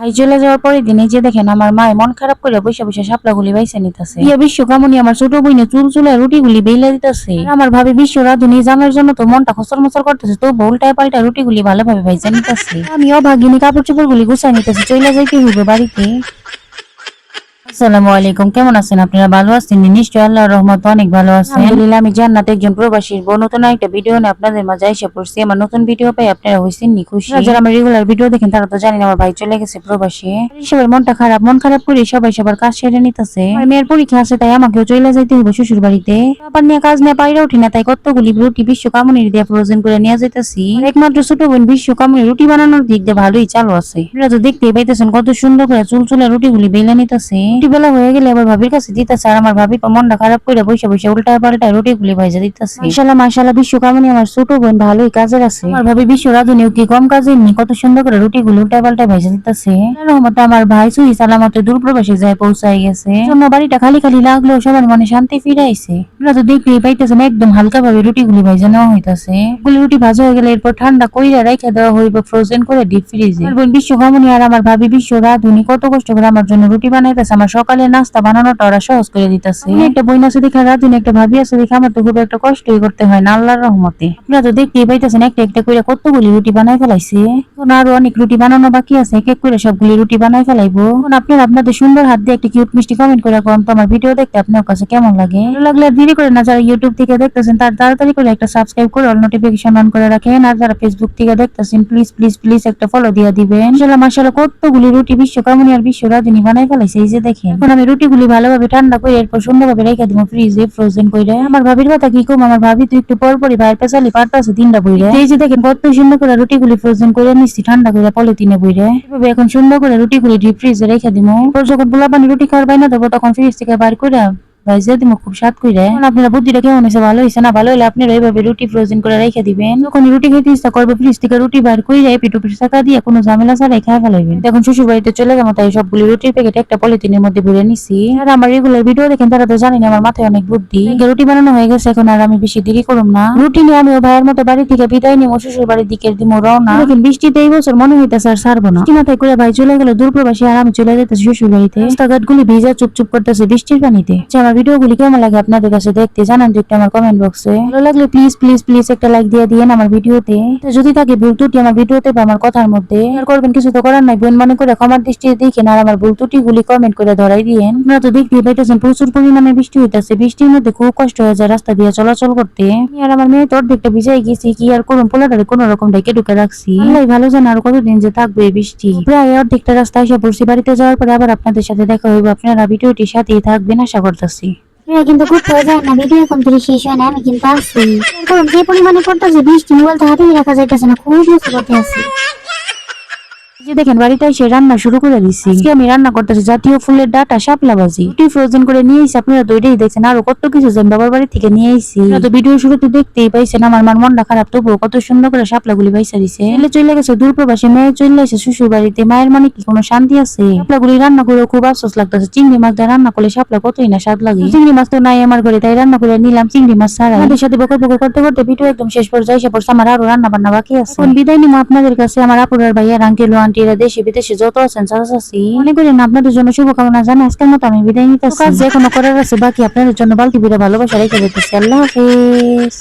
ভাই চলে যাওয়ার পরে দিনে যে দেখেন আমার মায় মন খারাপ করে বসে বসে শাপলা গুলি বাইসে নিতেছে। ইয়া বিশ্ব কামনি আমার ছোট বইনে চুল চুলে রুটি গুলি বেলা দিতেছে। আমার ভাবে বিশ্ব রাধুনি জানার জন্য তো মনটা খসর মসর করতেছে তো উল্টায় পাল্টা রুটি গুলি ভালোভাবে ভাইজা নিতেছে। আমি অভাগিনী কাপড় চোপড় গুলি গুছাই নিতেছি চলে যাইতে হইবে বাড়িতে। আসসালামু আলাইকুম। কেমন আছেন আপনারা? ভালো আছেন নিশ্চয়ই আল্লাহর রহমত অনেক ভালো আছেন। আলহামদুলিল্লাহ আমি জান্নাত একজন প্রবাসীর বউ। নতুন একটা ভিডিও নিয়ে আপনাদের মাঝে এসে পড়ছি। আমার নতুন ভিডিও পাই আপনারা হইছেন খুশি? যারা আমার রেগুলার ভিডিও দেখেন তারা তো জানেন আমার ভাই চলে গেছে প্রবাসী। সবার মনটা খারাপ। মন খারাপ করে সবাই সবার কাজ সেরে নিতেছে। আমার মেয়ের পরীক্ষা আছে তাই আমাকেও চলে যাইতে হবে শ্বশুর বাড়িতে। আবার নিয়ে কাজ নিয়ে পাইরা উঠি না তাই কতগুলি রুটি বিশ্ব কামনির দিয়ে ফ্রোজেন করে নিয়ে যাইতেছি। একমাত্র ছোট বোন বিশ্ব কামনি রুটি বানানোর দিক দিয়ে ভালোই চালু আছে। আপনারা তো দেখতেই পাইতেছেন কত সুন্দর করে চুল চুলে রুটিগুলি বেলে নিতেছে। রুটি বেলা হয়ে গেলে আবার ভাবির কাছে দিতেছে আর আমার ভাবি মনটা খারাপ করে বসে বসে উল্টা পাল্টা রুটি গুলি ভাইজা দিতেছে। মাশাল্লাহ মাশাল্লাহ বিশ্ব কামনি আমার ছোট বোন ভালোই কাজের আছে। আমার ভাবি বিশ্ব রাধুনিও কি কম কাজের নি? কত সুন্দর করে রুটি গুলি উল্টা পাল্টা ভাইজা দিতেছে। রহমত আমার ভাই সুই সালামতে দূরপ্রবাসে যায় পৌঁছাই গেছে। জন্য বাড়িটা খালি খালি লাগল সবার মনে শান্তি ফিরে আইছে। আপনারা তো দেখতেই পাইতেছেন একদম হালকা ভাবে রুটি গুলি ভাইজা নেওয়া হইতাছে। গুলি রুটি ভাজা হয়ে গেলে এরপর ঠান্ডা কইরা রেখে দেওয়া হইবে ফ্রোজেন করে ডিপ ফ্রিজে আর বোন বিশ্ব কামনি আর আমার ভাবি বিশ্ব রাধুনি কত কষ্ট করে আমার জন্য রুটি বানাইতেছে আমার সকালে নাস্তা বানানোটা ওরা সহজ করে দিতেছে। একটা বইন আছে দেখা রাধুনি একটা ভাবি আছে দেখে আমার তো খুব একটা কষ্টই করতে হয় না, আল্লাহর রহমতে। আপনারা তো দেখতেই পাইতেছেন, একটা একটা করে কতগুলি রুটি বানাই ফেলাইছে। এখন আরও অনেক রুটি বানানো বাকি আছে, এক এক করে সবগুলি রুটি বানাই ফেলাইবো। এখন আপনারা আপনাদের সুন্দর হাত দিয়ে একটা কিউট মিষ্টি কমেন্ট করে কোন তো আমার ভিডিও দেখতে আপনার কাছে কেমন লাগে? ভালো লাগলে দেরি করে না, যারা ইউটিউব থেকে দেখতেছেন তার তাড়াতাড়ি করে একটা সাবস্ক্রাইব করে অল নোটিফিকেশন অন করে রাখেন। আর যারা ফেসবুক থেকে দেখতেছেন প্লিজ প্লিজ প্লিজ একটা ফলো দিয়ে দিবেন। মাশাআল্লাহ কতগুলি রুটি বিশ্ব কামনি আর বিশ্ব রাজনী বানাই ফেলাইছে, এই যে দেখেন এখন আমি রুটিগুলি ভালোভাবে ঠান্ডা করে এরপর সুন্দরভাবে রেখে দিব ফ্রিজে ফ্রোজেন করে আমার ভাবির কথা কি কম? আমার ভাবি তো একটু পর পরই ভাইয়ের পেছালি আছে তিনটা বইরে এই যে দেখেন কত সুন্দর করে রুটিগুলি ফ্রোজেন করে নিচ্ছি ঠান্ডা করে পলিথিনে বইরে। এভাবে এখন সুন্দর করে রুটিগুলি ডিপ ফ্রিজে রেখে দিব যখন পোলা পানি রুটি খাওয়ার বাইনা দেবো তখন ফ্রিজ থেকে বার করে ভাইজা খুব স্বাদ কইরে। এখন আপনারা বুদ্ধিটা কেমন হয়েছে ভালো হয়েছে না? ভালো হলে আপনারা এইভাবে রুটি ফ্রোজেন করে রেখে দিবেন। যখন রুটি খেতে ইচ্ছা করবে ফ্রিজ থেকে রুটি বার পিটু পিটু দিয়ে কোনো ঝামেলা ছাড়াই খাওয়া ফেলাইবেন। এখন শ্বশুর বাড়িতে চলে যাব তাই সবগুলি রুটির প্যাকেট একটা পলিথিনের মধ্যে ভরে নিছি। আর আমার রেগুলার ভিডিও দেখেন তারা তো জানেন আমার মাথায় অনেক বুদ্ধি। রুটি বানানো হয়ে গেছে এখন আর আমি বেশি দেরি করুম না। রুটি নিয়ে আমি ও ভাইয়ের মতো বাড়ি থেকে বিদায় নিয়ে শ্বশুর বাড়ির দিকে রওনা। দেখেন বৃষ্টিতে এই বছর মনে হইতেছে আর ছাড়বো না। মাথায় করে ভাই চলে গেল দূরপ্রবাসী আর আমি চলে যেতেছি শ্বশুর বাড়িতে রাস্তাঘাট গুলি ভিজা চুপ চুপ করতেছে বৃষ্টির পানিতে। আমার ভিডিও গুলি কেমন লাগে আপনাদের কাছে দেখতে জানান একটু আমার কমেন্ট বক্সে ভালো লাগলে প্লিজ প্লিজ প্লিজ একটা লাইক দিয়ে দিয়েন আমার ভিডিওতে। যদি থাকে ভুল ত্রুটি আমার ভিডিওতে বা আমার কথার মধ্যে করবেন, কিছু তো করার নাই, বোন মনে করে ক্ষমার দৃষ্টিতে দেখেন আর আমার ভুল ত্রুটি গুলি কমেন্ট করে ধরাই দিয়েন। আপনারা তো দেখতেই পাইতেছেন, প্রচুর পরিমাণে বৃষ্টি হইতেছে। বৃষ্টির মধ্যে খুব কষ্ট হয়ে যায় রাস্তা দিয়ে চলাচল করতে। আর আমার মেয়ে তো অর্ধেকটা ভিজাই গেছি, কি আর করুন পোলাটারে কোনো রকম ডেকে ঢুকে রাখছি। আল্লাহ ভালো জানে আর কতদিন যে থাকবে বৃষ্টি। প্রায় অর্ধেকটা রাস্তা এসে পড়ছি বাড়িতে যাওয়ার পরে আবার আপনাদের সাথে দেখা হইব। আপনারা ভিডিওটির সাথেই থাকবেন, আশা করতেছি। কিন্তু হয়ে যায় না ভিডিও কমপ্লিট শেষ হয় না, আমি কিন্তু আসছি। যে পরিমাণে পড়তেছে বৃষ্টি মোবাইল তো হাতেই রাখা যাইতেছে না খুব মুসিবতে আছি। দেখেন, বাড়িতে এসে রান্না শুরু করে দিচ্ছি আজকে আমি রান্না করতেছি জাতীয় ফুলের ডাটা, শাপলা ভাজি। রুটি ফ্রোজেন করে নিয়ে এসে আপনারা তো এটাই দেখছেন, আরও কত কিছু যে আমি বাবার বাড়ি থেকে নিয়ে এসেছি। তো ভিডিও শুরুতে দেখতেই পাইছেন, আমার মার মনটা খারাপ, তবুও কত সুন্দর করে শাপলা গুলি বাইসা দিছে। ছেলে চলে গেছে দূরপ্রবাসী, মেয়ে চলে এসে শ্বশুর বাড়িতে, মায়ের মানে কি কোনো শান্তি আছে? শাপলা গুলি রান্না করে খুব আফসোস লাগতেছে, চিংড়ি মাছ দিয়ে রান্না করলে শাপলা কতই না স্বাদ লাগে। চিংড়ি মাছ তো নাই আমার ঘরে, তাই রান্না করে নিলাম চিংড়ি মাছ ছাড়া। আমাদের সাথে বকর বকর করতে করতে ভিডিও একদম শেষ পর্যায়ে এসে পড়ছে, আমার আরও রান্না বান্না বাকি আছে। বিদায় নিবো আপনাদের কাছে, আমার আপুরার ভাইয়ার আঙ্কেল আন্টিরা দেশে বিদেশে যত আছেন চাচাচাচি মনে করেন আপনাদের জন্য শুভকামনা জানাই। আজকের মতো আমি বিদায় নিতে যে কোনো করার আছে বাকি আপনাদের জন্য বালতি বিরা ভালোবাসা রেখে দিতেছি। আল্লাহ হাফেজ।